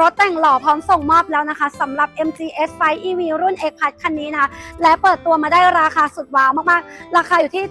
รถแต่งหล่อพร้อมส่งมอบแล้วนะคะสำหรับ MG S5 EV รุ่น X Plus คันนี้นะคะ และเปิดตัวมาได้ราคาสุดว้าวมากๆ ราคาอยู่ที่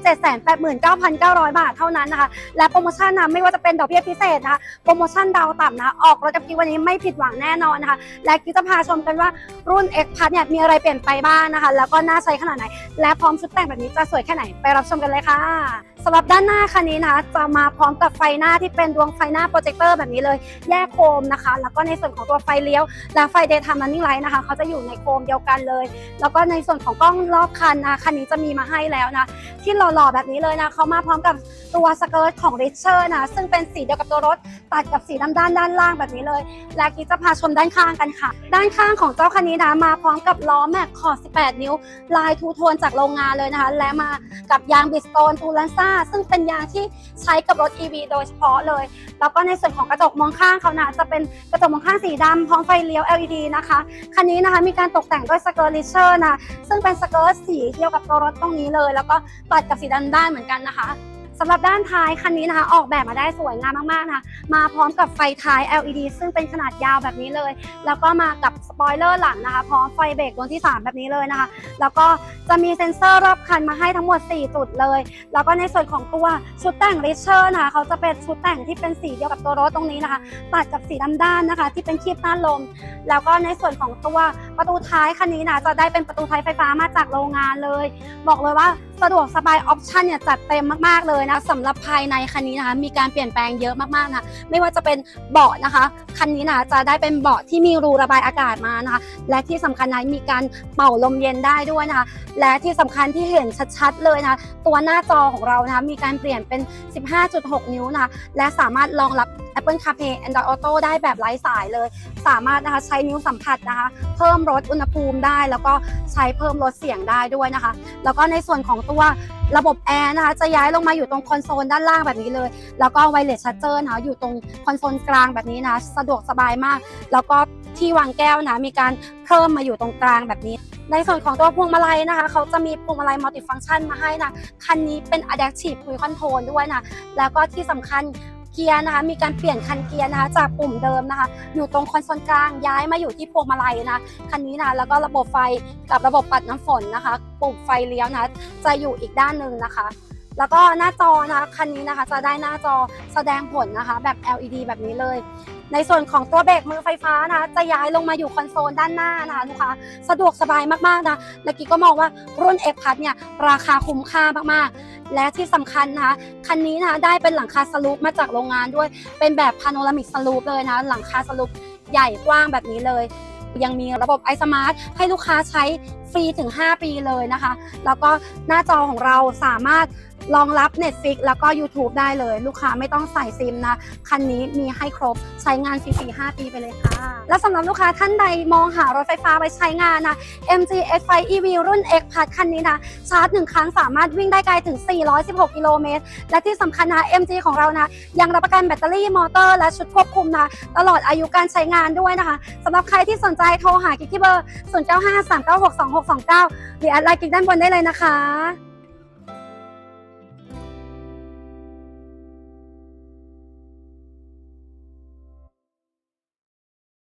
789,900 บาทเท่านั้นนะคะ และโปรโมชั่นนะไม่ว่าจะเป็นดอกเบี้ยพิเศษนะคะโปรโมชั่นดาวต่ำนะออกรถกับกิ๊วันนี้ไม่ผิดหวังแน่นอนนะคะ และกิ๊กจะพาชมกันว่ารุ่น X Plus เนี่ยมีอะไรเปลี่ยนไปบ้างนะคะ แล้วก็น่าใช้ขนาดไหน และพร้อมชุดแต่งแบบนี้จะสวยแค่ไหนไปรับชมกันเลยค่ะ สำหรับด้านหน้าคันนี้นะคะจะมาพร้อมกับไฟหน้าที่เป็นดวงไฟหน้าโปรเจคเตอร์แบบนี้เลย แยกโคมนะคะ แล้วก็ในส่วนของตัวไฟเลี้ยว และไฟ daytime running light นะคะเขาจะอยู่ในโคมเดียวกันเลย แล้วก็ในส่วนของกล้องรอบคันนะคันนี้จะมีมาให้แล้วนะ ที่หล่อๆแบบนี้เลยนะเขามาพร้อมกับตัวสเกิร์ตของ Richer นะซึ่งเป็นสีเดียวกับตัวรถตัดกับสีดำด้านด้านล่างแบบนี้เลย และกิ๊จะพาชมด้านข้างกันค่ะ ด้านข้างของเจ้าคันนี้นะมาพร้อมกับล้อแม็กขอบ18 นิ้ว ลายทูโทนจากโรงงานเลยนะคะ และมากับยางบิสโตนตูลันซ่าซึ่งเป็นยางที่ใช้กับรถ EV โดยเฉพาะเลย แล้วก็ในส่วนของกระจกมองข้างเขานะจะเป็นกระจกมองข้างสีดำพร้อมไฟเลี้ยว LED นะคะ คันนี้นะคะมีการตกแต่งด้วยสเกิร์ตลิเชอร์นะซึ่งเป็นสเกิร์ตสีเดียวกับตัวรถตรงนี้เลย แล้วก็ตัดกับสีดำด้านเหมือนกันนะคะ สำหรับด้านท้ายคันนี้นะคะ ออกแบบมาได้สวยงามมากๆนะคะมาพร้อมกับไฟท้าย LED ซึ่งเป็นขนาดยาวแบบนี้เลย แล้วก็มากับสปอยเลอร์หลังนะคะ พร้อมไฟเบรกดวงที่ 3 แบบนี้เลยนะคะ แล้วก็จะมีเซ็นเซอร์รอบคันมาให้ทั้งหมด 4 จุดเลย แล้วก็ในส่วนของตัวชุดแต่งริเชอร์นะคะเขาจะเป็นชุดแต่งที่เป็นสีเดียวกับตัวรถตรงนี้นะคะ ตัดกับสีดำด้านนะคะ ที่เป็นคีบต้านลม แล้วก็ในส่วนของตัว ประตูท้ายคันนี้นะจะได้เป็นประตูท้ายไฟฟ้ามาจากโรงงานเลย บอกเลยว่าสะดวกสบายออปชันเนี่ยจัดเต็มมากๆเลยนะสำหรับภายในคันนี้นะคะมีการเปลี่ยนแปลงเยอะมากๆนะไม่ว่าจะเป็นเบาะนะคะคันนี้นะจะได้เป็นเบาะที่มีรูระบายอากาศมานะคะและที่สำคัญนะมีการเป่าลมเย็นได้ด้วยนะคะและที่สำคัญที่เห็นชัดๆเลยนะคะตัวหน้าจอของเรานะคะมีการเปลี่ยนเป็น 15.6 นิ้วนะคะและสามารถรองรับ Apple CarPlay Android Auto ได้แบบไร้สายเลย สามารถนะคะใช้นิ้วสัมผัสนะคะเพิ่มลดอุณหภูมิได้ แล้วก็ใช้เพิ่มลดเสียงได้ด้วยนะคะ แล้วก็ในส่วนของตัวระบบแอร์นะคะจะย้ายลงมาอยู่ตรงคอนโซลด้านล่างแบบนี้เลย แล้วก็ไวเลสชัตเจอร์นะคะอยู่ตรงคอนโซลกลางแบบนี้นะสะดวกสบายมาก แล้วก็ที่วางแก้วนะมีการเพิ่มมาอยู่ตรงกลางแบบนี้ ในส่วนของตัวพวงมาลัยนะคะเขาจะมีพวงมาลัยมัลติฟัง c t ชันมาให้นะคันนี้เป็น Adaptive Cruise Control ด้วยนะแล้วก็ที่สำคัญ เกียร์นะคะ มีการเปลี่ยนคันเกียร์นะคะ จากปุ่มเดิมนะคะ อยู่ตรงคอนโซลกลางย้ายมาอยู่ที่พวงมาลัยนะคันนี้นะแล้วก็ระบบไฟกับระบบปัดน้ำฝนนะคะ ปุ่มไฟเลี้ยวนะจะอยู่อีกด้านหนึ่งนะคะ แล้วก็หน้าจอนะคะคันนี้นะคะจะได้หน้าจอแสดงผลนะคะ แบบ LED แบบนี้เลย ในส่วนของตัวเบรกมือไฟฟ้านะคะจะย้ายลงมาอยู่คอนโซลด้านหน้านะคะลูกค้าสะดวกสบายมากๆนะและกี้ก็มองว่ารุ่น X Plus เนี่ยราคาคุ้มค่ามากๆ และที่สำคัญนะคะคันนี้นะคะได้เป็นหลังคาสลูปมาจากโรงงานด้วย เป็นแบบพาโนรามิกสลูปเลยนะหลังคาสลูปใหญ่กว้างแบบนี้เลย ยังมีระบบ iSmart ให้ลูกค้าใช้ฟรีถึง 5 ปีเลยนะคะ แล้วก็หน้าจอของเราสามารถ รองรับ Netflix แล้วก็ YouTube ได้เลย ลูกค้าไม่ต้องใส่ซิมนะ คันนี้มีให้ครบใช้งานฟรี5ปีไปเลยค่ะ และสำหรับลูกค้าท่านใดมองหารถไฟฟ้าไว้ใช้งานนะ MG S5 EV รุ่น X Plus คันนี้นะ ชาร์จหนึ่งครั้งสามารถวิ่งได้ไกลถึง 416 กิโลเมตร และที่สำคัญนะ MG ของเรานะ ยังรับประกันแบตเตอรี่มอเตอร์และชุดควบคุมนะ ตลอดอายุการใช้งานด้วยนะคะสำหรับใครที่สนใจโทรหากิ๊กที่เบอร์ 0953962629 หรือแอดไลน์กิ๊กด้านบนได้เลยนะคะ